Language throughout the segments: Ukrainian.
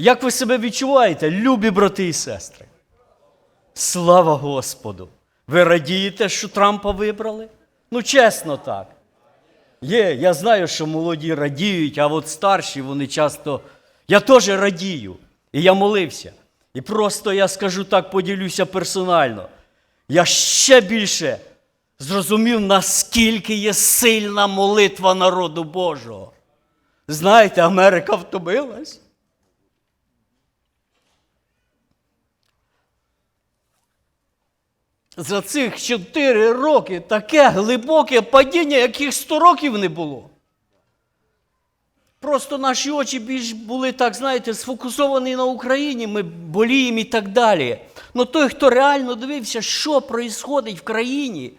Як ви себе відчуваєте, любі брати і сестри? Слава Господу! Ви радієте, що Трампа вибрали? Ну, чесно так. Є, я знаю, що молоді радіють, а от старші вони часто. Я теж радію. І я молився. І просто я скажу так, поділюся персонально. Я ще більше зрозумів, наскільки є сильна молитва народу Божого. Знаєте, Америка втомилась. За цих чотири роки таке глибоке падіння, яких 100 років не було. Просто наші очі більш були, так знаєте, сфокусовані на Україні, ми боліємо і так далі. Ну той, хто реально дивився, що відбувається в країні,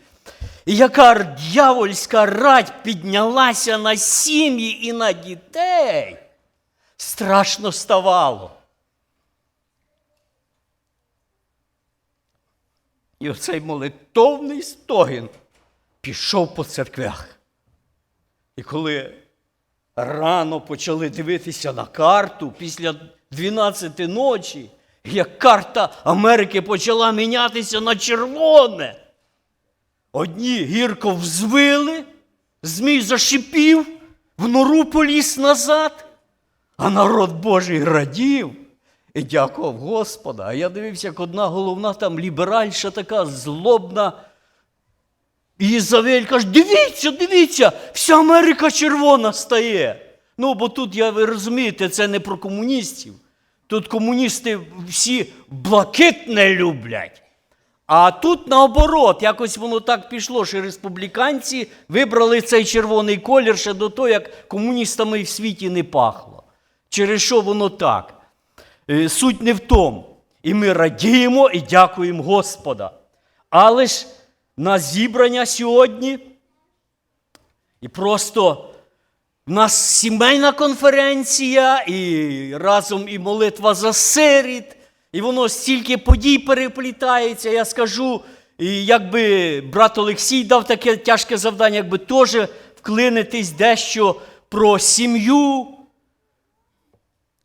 і яка дьявольська рать піднялася на сім'ї і на дітей, страшно ставало. І оцей молитовний стогін пішов по церквях. І коли рано почали дивитися на карту після 12 ночі, як карта Америки почала мінятися на червоне. Одні гірко взвили, змій зашипів, в нору поліз назад, а народ Божий радів і дякував Господа. А я дивився, як одна головна там ліберальша така злобна. І Ізавель каже, дивіться, дивіться, вся Америка червона стає. Ну, бо тут, я, ви розумієте, це не про комуністів. Тут комуністи всі блакитне люблять. А тут наоборот, якось воно так пішло, що республіканці вибрали цей червоний колір ще до того, як комуністами в світі не пахло. Через що воно так? Е, Суть не в тому. І ми радіємо і дякуємо Господа. Але ж на зібрання сьогодні, і просто в нас сімейна конференція, і разом і молитва за сиріт, і воно стільки подій переплітається. Я скажу, і якби брат Олексій дав таке тяжке завдання, якби теж вклинитись дещо про сім'ю.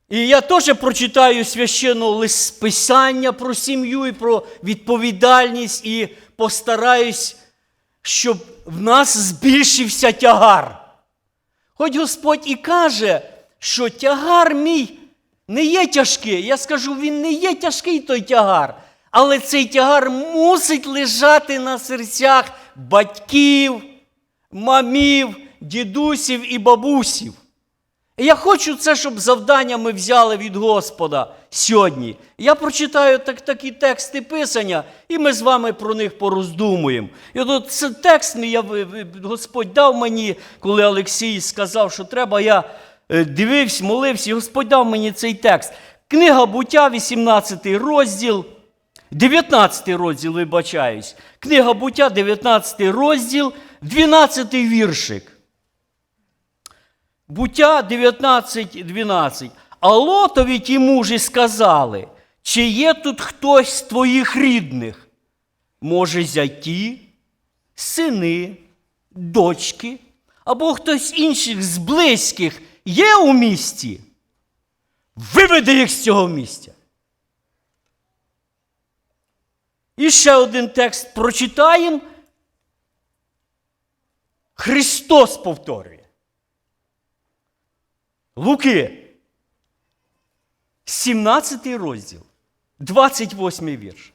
І я теж прочитаю священного писання про сім'ю і про відповідальність, і постараюсь, щоб в нас збільшився тягар. Хоч Господь і каже, що тягар мій не є тяжкий. Я скажу, він не є тяжкий той тягар. Але цей тягар мусить лежати на серцях батьків, мамів, дідусів і бабусів. І я хочу це, щоб завдання ми взяли від Господа сьогодні. Я прочитаю так, такі тексти Писання, і ми з вами про них пороздумуємо. І от це текст я, Господь дав мені, коли Олексій сказав, що треба, я е, дивився, молився, і Господь дав мені цей текст. Книга буття, 18 розділ, 19 розділ, вибачаюсь. Книга буття, 19 розділ, 12 віршик. Буття 19.12. А Лотові ті мужі сказали, чи є тут хтось з твоїх рідних? Може, зяті, сини, дочки, або хтось інших з близьких є у місті? Виведи їх з цього місця. І ще один текст прочитаємо. Христос повторює. Луки, 17 розділ, 28 вірш.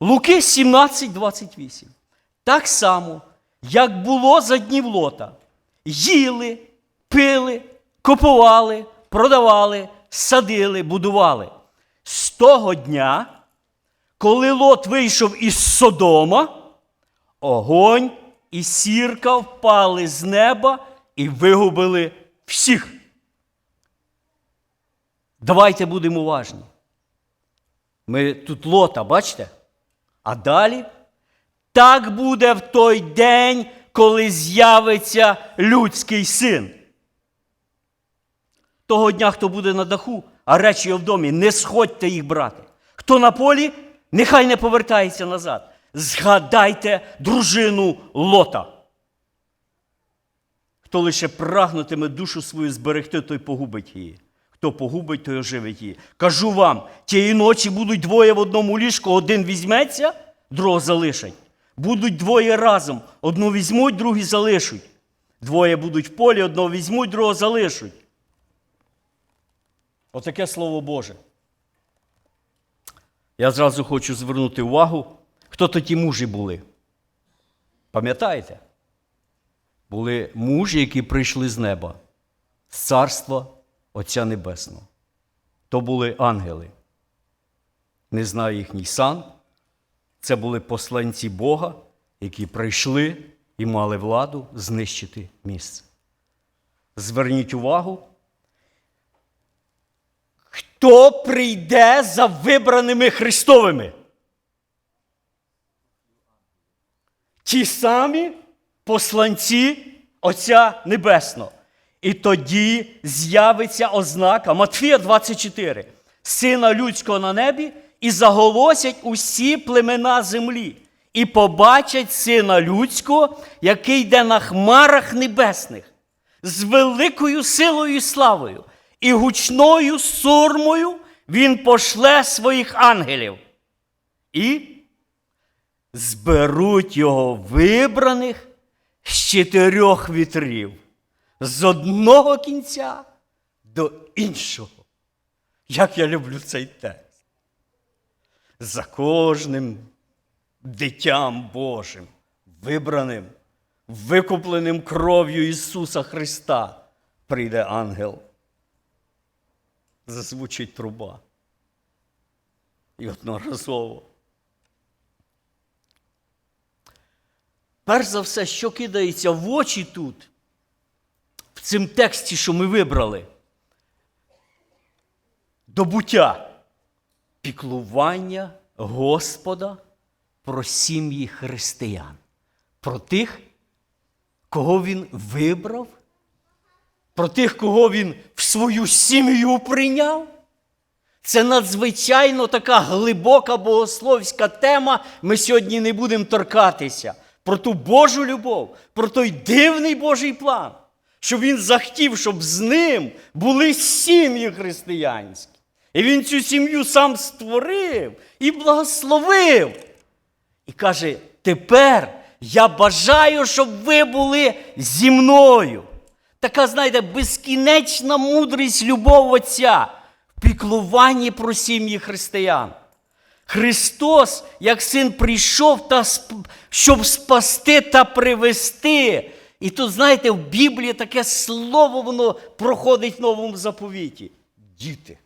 Луки 17, 28. Так само, як було за днів лота, їли, пили, купували, продавали, садили, будували. З того дня, коли лот вийшов із Содома, огонь і сірка впали з неба і вигубили всіх. Давайте будемо уважні. Ми тут лота, бачите? А далі так буде в той день, коли з'явиться людський син. Того дня, хто буде на даху, а речі в домі, не сходьте їх брати. Хто на полі, нехай не повертається назад. Згадайте дружину лота. Хто лише прагнутиме душу свою зберегти, той погубить її. Хто погубить, той оживить її. Кажу вам, тієї ночі будуть двоє в одному ліжку, один візьметься, другого залишать. Будуть двоє разом, одну візьмуть, другий залишуть. Двоє будуть в полі, одного візьмуть, другого залишуть. Отаке слово Боже. Я зразу хочу звернути увагу, хто то ті мужі були. Пам'ятаєте? Були мужі, які прийшли з неба, з царства Отця Небесного. То були ангели. Не знаю їхній сан. Це були посланці Бога, які прийшли і мали владу знищити місце. Зверніть увагу, хто прийде за вибраними Христовими? Ті самі посланці Отця Небесного. І тоді з'явиться ознака Матфія 24. Сина людського на небі, і заголосять усі племена землі, і побачать сина людського, який йде на хмарах небесних, з великою силою і славою, і гучною сурмою він пошле своїх ангелів. І зберуть його вибраних з чотирьох вітрів, з одного кінця до іншого. Як я люблю цей текст. За кожним дитям Божим, вибраним, викупленим кров'ю Ісуса Христа, прийде ангел. Зазвучить труба. І одноразово. Перш за все, що кидається в очі тут, в цим тексті, що ми вибрали, добуття, піклування Господа про сім'ї християн, про тих, кого Він вибрав, про тих, кого Він в свою сім'ю прийняв. Це надзвичайно така глибока богословська тема. Ми сьогодні не будемо торкатися про ту Божу любов, про той дивний Божий план, що він захотів, щоб з ним були сім'ї християнські. І він цю сім'ю сам створив і благословив. І каже: тепер я бажаю, щоб ви були зі мною. Така, знаєте, безкінечна мудрість любов Отця в піклуванні про сім'ї християн. Христос, як син, прийшов, та, щоб спасти та привести. І тут, знаєте, в Біблії таке слово воно проходить в новому заповіті. Діти.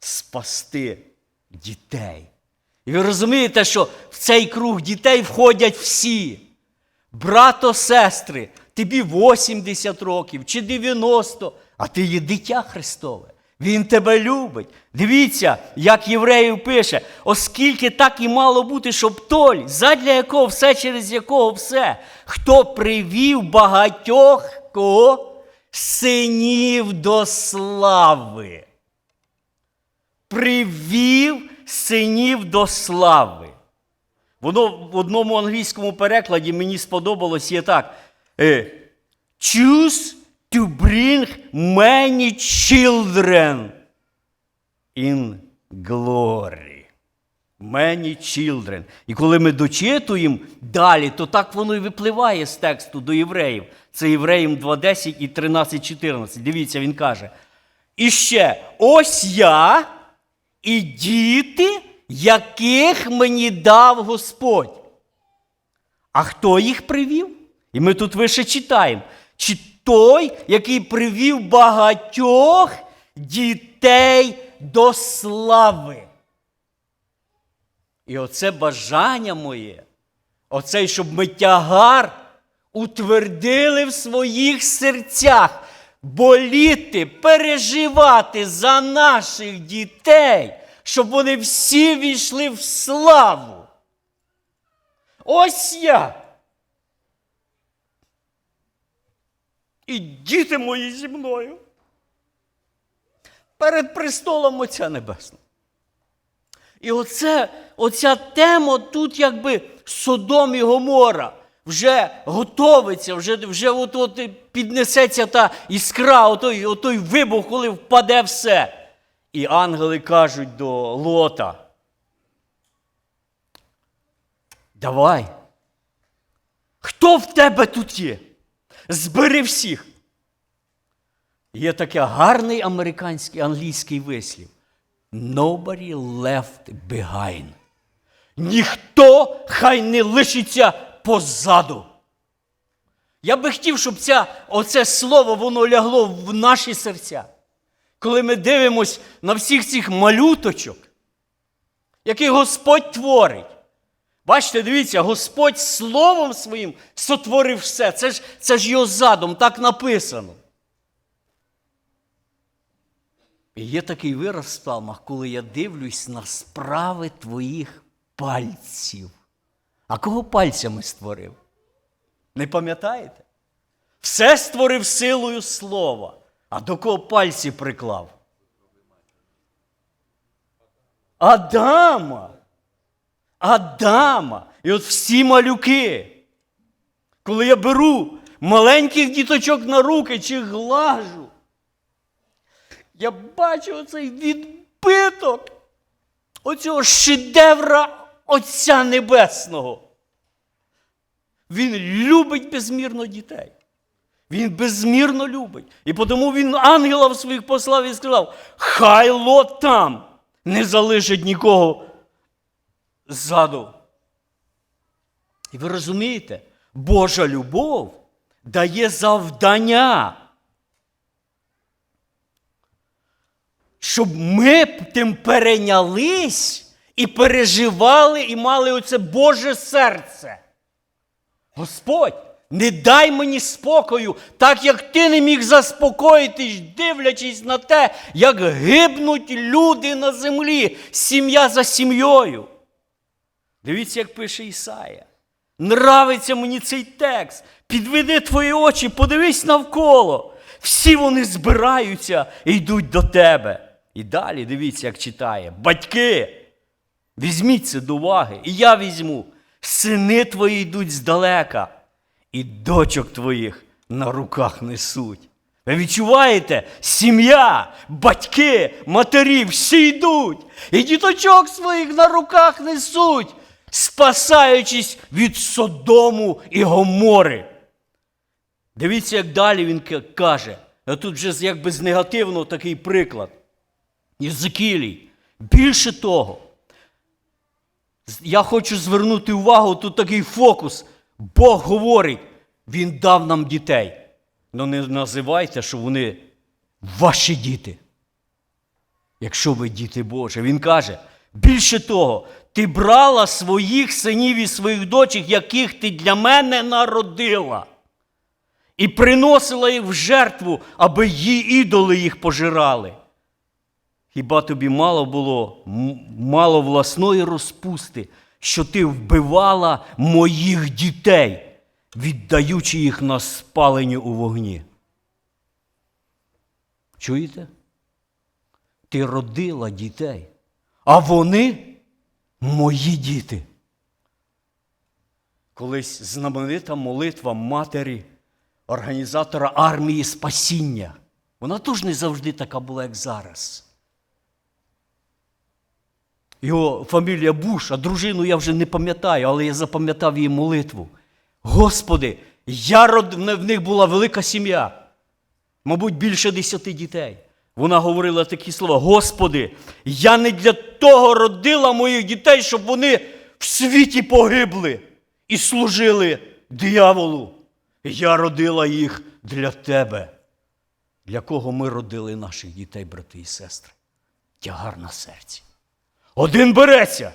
Спасти дітей. І ви розумієте, що в цей круг дітей входять всі. Брато, сестри, тобі 80 років чи 90, а ти є дитя Христове. Він тебе любить. Дивіться, як євреїв пише, оскільки так і мало бути, щоб той, задля якого все, через якого все, хто привів багатьох кого? синів до слави. Привів синів до слави. Воно в одному англійському перекладі мені сподобалось є так. е, Choose to bring many children in glory. Many children. І коли ми дочитуємо далі, то так воно і випливає з тексту до євреїв. Це євреїм 2.10 і 13.14. Дивіться, він каже. І ще ось я і діти, яких мені дав Господь. А хто їх привів? І ми тут вище читаємо. Той, який привів багатьох дітей до слави? І оце бажання моє, оцей, щоб ми тягар утвердили в своїх серцях, боліти, переживати за наших дітей, щоб вони всі війшли в славу. Ось я. І діти мої зі мною. Перед престолом Отця Небесного. І оце, оця тема тут якби Содом і Гомора. вже готовиться, вже, вже от, от піднесеться та іскра, отой, отой вибух, коли впаде все. І ангели кажуть до Лота. Давай. Хто в тебе тут є? Збери всіх. Є такий гарний американський англійський вислів. Nobody left behind. Ніхто хай не лишиться позаду. Я би хотів, щоб ця, оце слово воно лягло в наші серця. Коли ми дивимось на всіх цих малюточок, які Господь творить. Бачите, дивіться, Господь Словом своїм сотворив все. Це ж, це ж його задум, так написано. І є такий вираз в псалмах, коли я дивлюсь на справи твоїх пальців. А кого пальцями створив? Не пам'ятаєте? Все створив силою слова. А до кого пальці приклав? Адама. Адама. І от всі малюки. Коли я беру маленьких діточок на руки чи глажу, я бачу оцей відбиток оцього шедевра Отця Небесного. Він любить безмірно дітей. Він безмірно любить. І тому він ангелів своїх послав і сказав: Хай лот там не залишить нікого ззаду. І ви розумієте, Божа любов дає завдання. Щоб ми тим перейнялись і переживали, і мали оце Боже серце. Господь, не дай мені спокою, так як ти не міг заспокоїтись, дивлячись на те, як гибнуть люди на землі, сім'я за сім'єю. Дивіться, як пише Ісая. Нравиться мені цей текст. Підведи твої очі, подивись навколо. Всі вони збираються і йдуть до тебе. І далі дивіться, як читає. Батьки, візьміть це до уваги, і я візьму. Сини твої йдуть здалека, і дочок твоїх на руках несуть. Ви відчуваєте? Сім'я, батьки, матері, всі йдуть, і діточок своїх на руках несуть, спасаючись від Содому і Гомори. Дивіться, як далі він каже. А Тут вже якби з негативного такий приклад. Єзекілій. Більше того, я хочу звернути увагу, тут такий фокус. Бог говорить, Він дав нам дітей. Ну не називайте, що вони ваші діти. Якщо ви діти Божі, він каже, більше того, ти брала своїх синів і своїх дочок, яких ти для мене народила, і приносила їх в жертву, аби її ідоли їх пожирали. Хіба тобі мало було мало власної розпусти, що ти вбивала моїх дітей, віддаючи їх на спалення у вогні? Чуєте? Ти родила дітей, а вони мої діти. Колись знаменита молитва матері, організатора армії спасіння. Вона теж не завжди така була, як зараз. Його фамілія Буш, а дружину я вже не пам'ятаю, але я запам'ятав її молитву. Господи, я род... в них була велика сім'я, мабуть, більше десяти дітей. Вона говорила такі слова: Господи, я не для того родила моїх дітей, щоб вони в світі погибли і служили дияволу. Я родила їх для Тебе. Для кого ми родили наших дітей, брати і сестри? Тягар на серці. Один береться,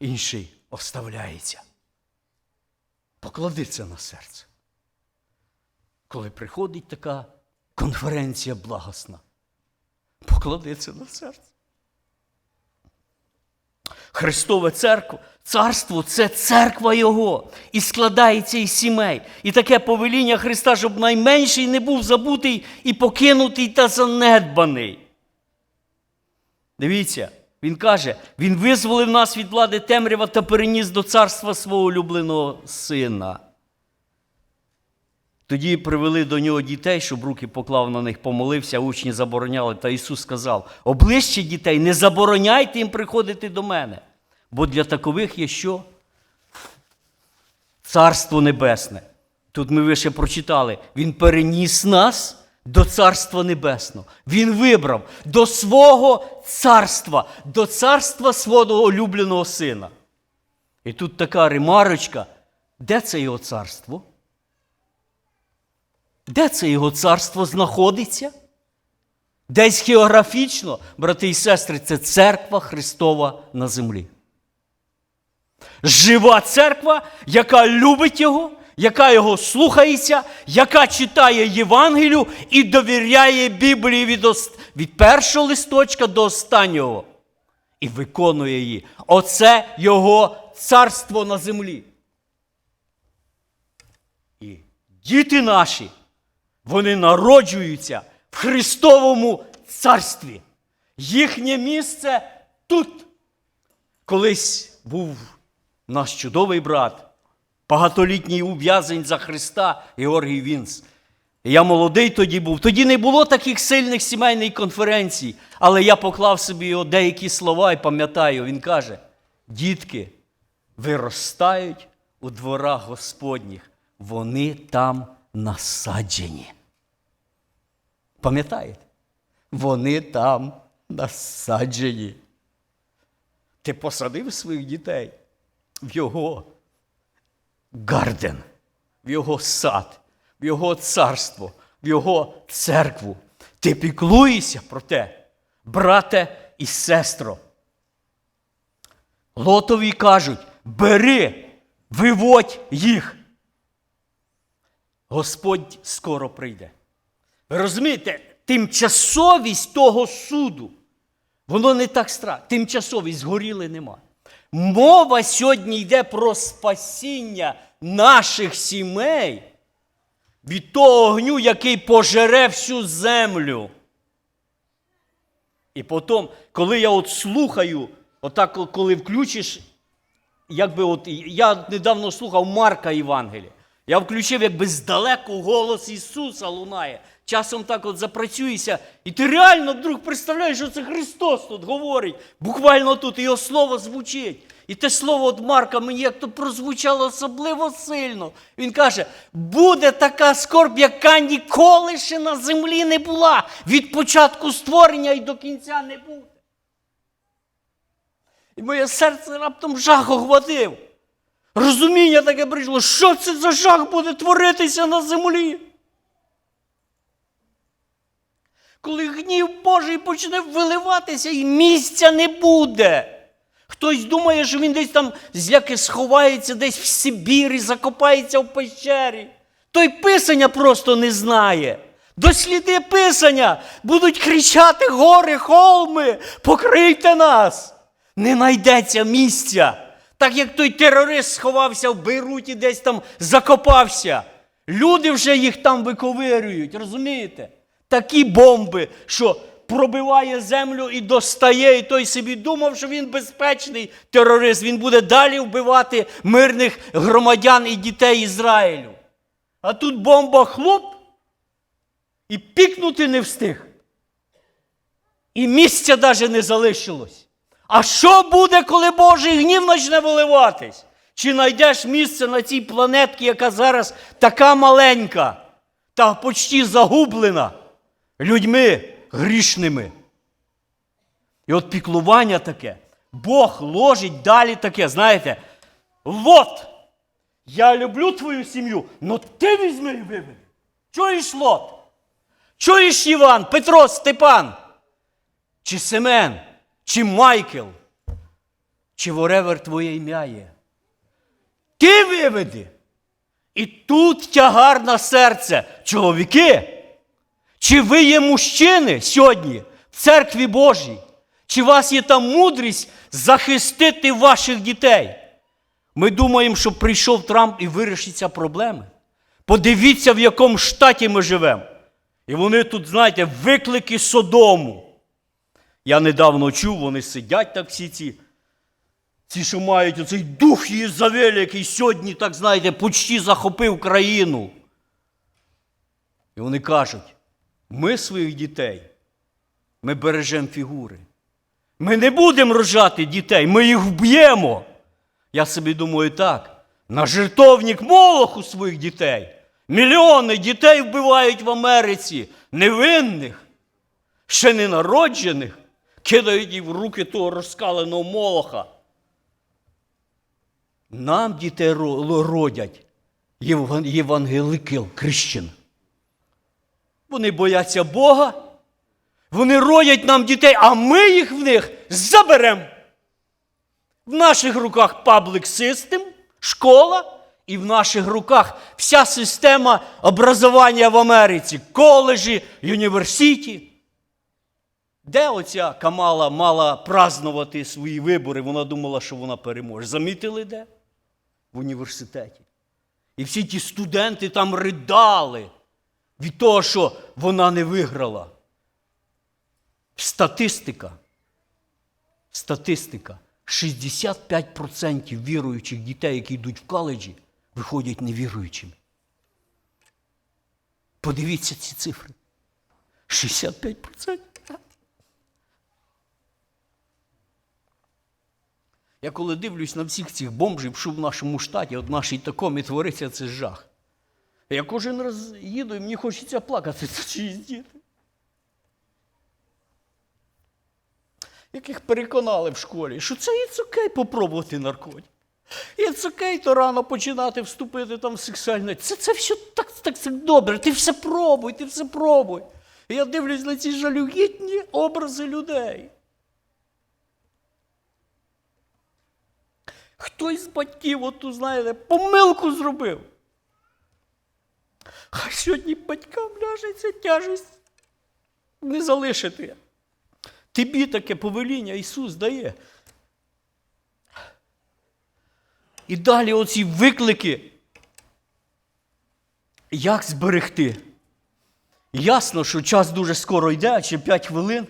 інший оставляється. Поклади це на серце. Коли приходить така конференція благосна, поклади це на серце. Христове церква, царство це церква Його і складається із сімей. І таке повеління Христа, щоб найменший не був забутий і покинутий та занедбаний. Дивіться, Він каже, Він визволив нас від влади темрява та переніс до царства свого улюбленого сина. Тоді привели до нього дітей, щоб руки поклав на них, помолився, учні забороняли. Та Ісус сказав: оближче дітей, не забороняйте їм приходити до мене. Бо для такових є що? Царство Небесне. Тут ми вище прочитали. Він переніс нас до Царства Небесного. Він вибрав до свого царства, до царства свого улюбленого сина. І тут така ремарочка. Де це його царство? Де це його царство знаходиться? Десь географічно, брати і сестри, це церква Христова на землі. Жива церква, яка любить Його, яка Його слухається, яка читає Євангелію і довіряє Біблії від, ост... від першого листочка до останнього. І виконує її. Оце Його царство на землі. І діти наші, вони народжуються в Христовому царстві. Їхнє місце тут. Колись був наш чудовий брат, багатолітній ув'язень за Христа Георгій Вінс. Я молодий тоді був. Тоді не було таких сильних сімейних конференцій, але я поклав собі його деякі слова і пам'ятаю, він каже: дітки виростають у дворах Господніх, вони там насаджені. Пам'ятаєте? Вони там насаджені. Ти посадив своїх дітей в його гарден, в його сад, в його царство, в його церкву. Ти піклуєшся про те, брате і сестро. Лотові кажуть: бери, виводь їх. Господь скоро прийде. Ви розумієте, тимчасовість того суду, воно не так страшно. Тимчасовість згоріли нема. Мова сьогодні йде про спасіння наших сімей від того огню, який пожере всю землю. І потім, коли я от слухаю, отак, коли включиш, якби от я недавно слухав Марка Євангелія. Я включив, якби здалеку голос Ісуса лунає. Часом так от запрацюєшся, і ти реально вдруг представляєш, що це Христос тут говорить. Буквально тут його слово звучить. І те слово від Марка мені як то прозвучало особливо сильно. Він каже: буде така скорб, яка ніколи ще на землі не була. Від початку створення і до кінця не буде. І моє серце раптом жах охватив. Розуміння таке прийшло, що це за жах буде творитися на землі. Коли гнів Божий почне виливатися, і місця не буде. Хтось думає, що він десь там зляки сховається, десь в Сибірі, закопається в пещері. Той писання просто не знає. Досліди писання будуть кричати гори, холми, покрийте нас. Не найдеться місця. Так як той терорист сховався в Бейруті, десь там закопався. Люди вже їх там виковирюють, розумієте? Такі бомби, що пробиває землю і достає, і той собі думав, що він безпечний терорист. Він буде далі вбивати мирних громадян і дітей Ізраїлю. А тут бомба хлоп і пікнути не встиг. І місця навіть не залишилось. А що буде, коли Божий гнів почне виливатись? Чи знайдеш місце на цій планетці, яка зараз така маленька та почти загублена людьми грішними? І от піклування таке, Бог ложить далі таке, знаєте, Лот, я люблю твою сім'ю, але ти візьми і виведи. Чуєш Лот? Чуєш Іван, Петро, Степан? Чи Семен? Чи Майкл, чи воревер твоє ім'я є. Ти виведи. І тут тягар на серце. Чоловіки, чи ви є мужчини сьогодні в церкві Божій? Чи у вас є там мудрість захистити ваших дітей? Ми думаємо, що прийшов Трамп і вирішиться проблеми. Подивіться, в якому штаті ми живемо. І вони тут, знаєте, виклики Содому. Я недавно чув, вони сидять так всі ці, ці, що мають оцей дух Єзавеля, який сьогодні, так знаєте, почти захопив країну. І вони кажуть: ми своїх дітей, ми бережемо фігури. Ми не будемо рожати дітей, ми їх вб'ємо. Я собі думаю так, на жертовник Молоху своїх дітей. Мільйони дітей вбивають в Америці, невинних, ще не народжених, кидають їх в руки того розкаленого Молоха. Нам дітей родять єван- євангелики Крищен. Вони бояться Бога, вони роять нам дітей, а ми їх в них заберемо. В наших руках паблик систем, школа, і в наших руках вся система образування в Америці, коледжі, університі. Де оця Камала мала празнувати свої вибори? Вона думала, що вона переможе. Замітили де? В університеті. І всі ті студенти там ридали від того, що вона не виграла. Статистика. Статистика. 65% віруючих дітей, які йдуть в коледжі, виходять невіруючими. Подивіться ці цифри. 65%. Я коли дивлюсь на всіх цих бомжів, що в нашому штаті, от нашій такомі твориться це жах. Я кожен раз їду і мені хочеться плакати. Це чиїсь діти. Яких переконали в школі, що це і окей попробувати наркотик. І окей, то рано починати вступити там в сексуальне. Це, це все так, так, так добре. Ти все пробуй, ти все пробуй. Я дивлюсь на ці жалюгідні образи людей. Хтось з батьків, от тут, знаєте, помилку зробив. А сьогодні батькам ляжеться тяжесть не залишити. Тобі таке повеління Ісус дає. І далі оці виклики. Як зберегти? Ясно, що час дуже скоро йде, ще 5 хвилин.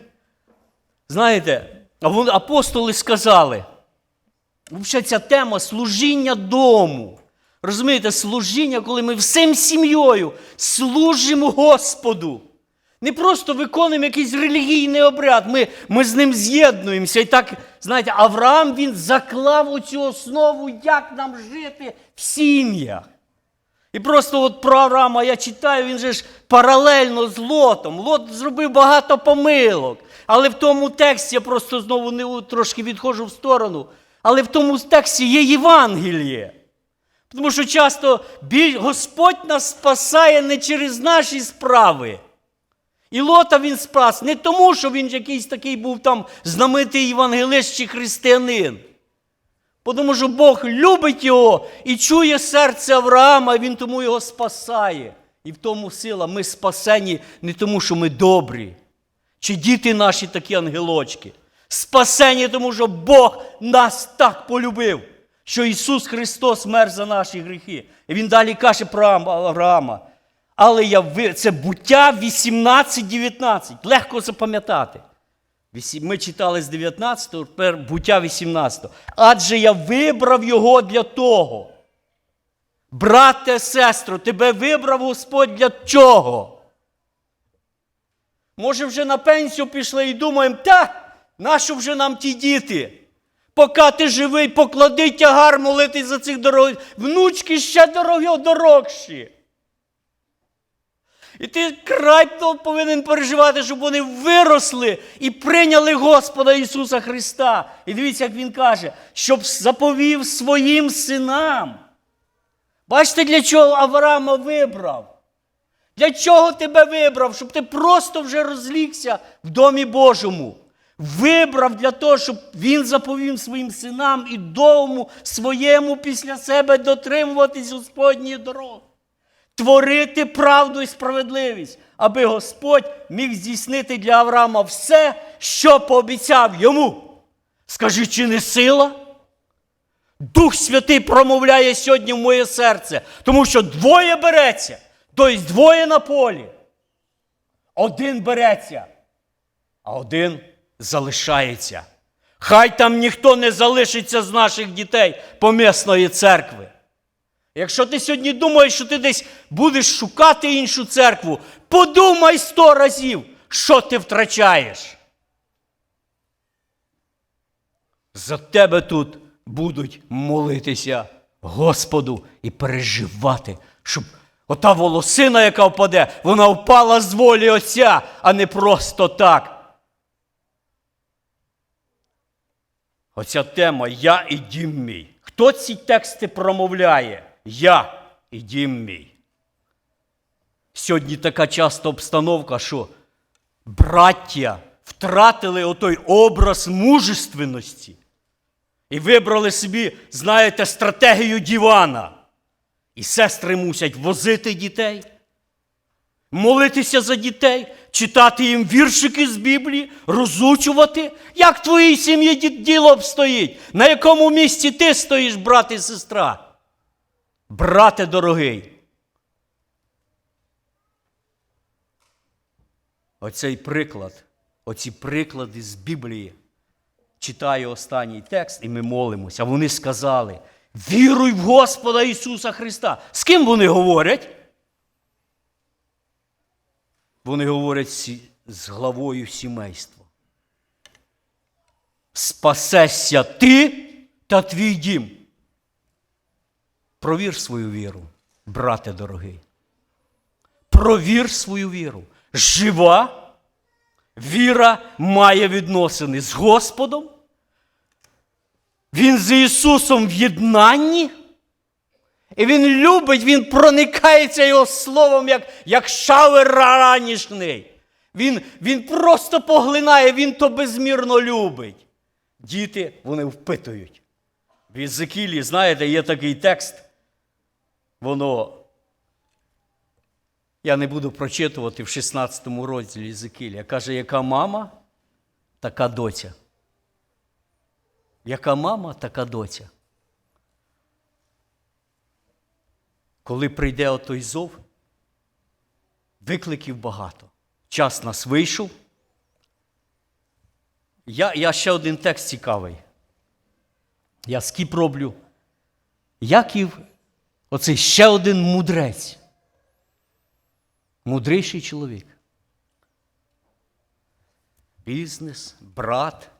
Знаєте, апостоли сказали, взагалі ця тема служіння дому. Розумієте, служіння, коли ми всім сім'єю служимо Господу. Не просто виконуємо якийсь релігійний обряд, ми, ми з ним з'єднуємося. І так, знаєте, Авраам він заклав оцю основу, як нам жити в сім'ях. І просто от про Авраама я читаю, він же ж паралельно з Лотом. Лот зробив багато помилок. Але в тому тексті я просто знову не трошки відходжу в сторону. Але в тому тексті є Євангеліє. Тому що часто Господь нас спасає не через наші справи. І Лота він спас не тому, що він якийсь такий був там знаменитий євангелист чи християнин. Тому що Бог любить його і чує серце Авраама, і він тому його спасає. І в тому сила. Ми спасені не тому, що ми добрі, чи діти наші такі ангелочки. Спасені, тому що Бог нас так полюбив, що Ісус Христос мер за наші гріхи. І Він далі каже про Авраама. Але я це буття 18-19. Легко запам'ятати. Ми читали з 19-го, тепер буття 18. Адже я вибрав його для того. Брате, сестро, тебе вибрав Господь для чого? Може, вже на пенсію пішли і думаємо, та, нащо вже нам ті діти? Поки ти живий, поклади тягар молитись за цих дорог. Внучки ще дорогі, дорогші. І ти край повинен переживати, щоб вони виросли і прийняли Господа Ісуса Христа. І дивіться, як Він каже, щоб заповів своїм синам. Бачите, для чого Авраама вибрав? Для чого тебе вибрав? Щоб ти просто вже розлігся в домі Божому. Вибрав для того, щоб він заповів своїм синам і дому своєму після себе дотримуватись Господньої дороги творити правду і справедливість, аби Господь міг здійснити для Авраама все, що пообіцяв йому. Скажи, чи не сила? Дух Святий промовляє сьогодні в моє серце, тому що двоє береться, тобто двоє на полі. Один береться, а один залишається. Хай там ніхто не залишиться з наших дітей помісної церкви. Якщо ти сьогодні думаєш, що ти десь будеш шукати іншу церкву, подумай сто разів, що ти втрачаєш. За тебе тут будуть молитися Господу і переживати, щоб ота волосина, яка впаде, вона впала з волі Отця, а не просто так. Оця тема Я і дім мій. Хто ці тексти промовляє? Я і дім мій. Сьогодні така часта обстановка, що браття втратили отой образ мужественності і вибрали собі, знаєте, стратегію дівана. І сестри мусять возити дітей, молитися за дітей, читати їм віршики з Біблії, розучувати, як в твоїй сім'ї діло обстоїть, на якому місці ти стоїш, брат і сестра. Брате дорогий. Оцей приклад, оці приклади з Біблії. Читаю останній текст, і ми молимося. Вони сказали: віруй в Господа Ісуса Христа. З ким вони говорять? Вони говорять з главою сімейства. Спасешся ти та твій дім. Провір свою віру, брате дорогий. Провір свою віру. Жива віра має відносини з Господом. Він з Ісусом в єднанні. І Він любить, Він проникається Його словом, як, як шавер ранішний. Він, він просто поглинає, Він то безмірно любить. Діти, вони впитують. В Єзекілі, знаєте, є такий текст. Воно. Я не буду прочитувати в 16 розділі Єзекілія. Каже, яка мама, така доця. Яка мама, така доця. Коли прийде отой зов, викликів багато. Час нас вийшов. Я, я ще один текст цікавий. Я скіп роблю. Яків, оцей ще один мудрець. Мудріший чоловік. Бізнес, брат.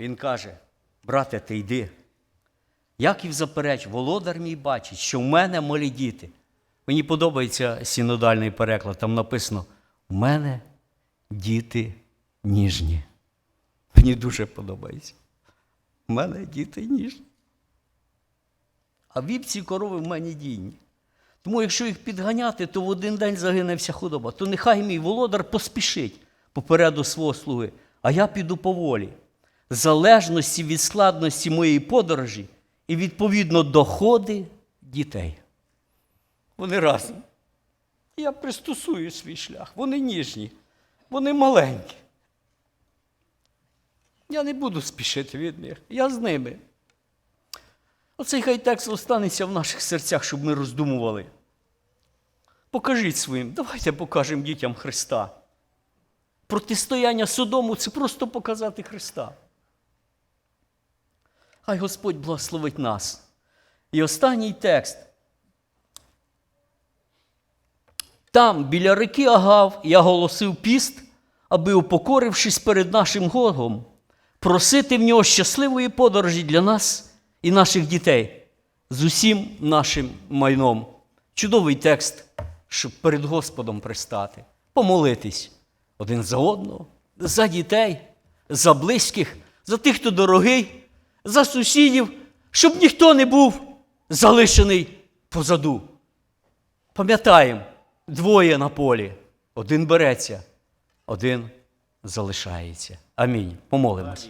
Він каже: брате, ти йди. Яків запереч, володар мій бачить, що в мене малі діти. Мені подобається синодальний переклад, там написано: у мене діти ніжні. Мені дуже подобається. У мене діти ніжні. А вівці корови в мене дійні. Тому якщо їх підганяти, то в один день загине вся худоба. То нехай мій володар поспішить попереду свого слуги, а я піду поволі. В залежності від складності моєї подорожі і відповідно доходи дітей. Вони разом. Я пристосую свій шлях. Вони ніжні, вони маленькі. Я не буду спішити від них. Я з ними. Оцей хай текст останеться в наших серцях, щоб ми роздумували. Покажіть своїм, давайте покажемо дітям Христа. Протистояння Содому це просто показати Христа. Хай Господь благословить нас. І останній текст. Там, біля реки Агав, я голосив піст, аби, упокорившись перед нашим Богом, просити в нього щасливої подорожі для нас і наших дітей з усім нашим майном. Чудовий текст, щоб перед Господом пристати, помолитись один за одного, за дітей, за близьких, за тих, хто дорогий, за сусідів, щоб ніхто не був залишений позаду. Пам'ятаємо, двоє на полі, один береться, один залишається. Амінь. Помолимось.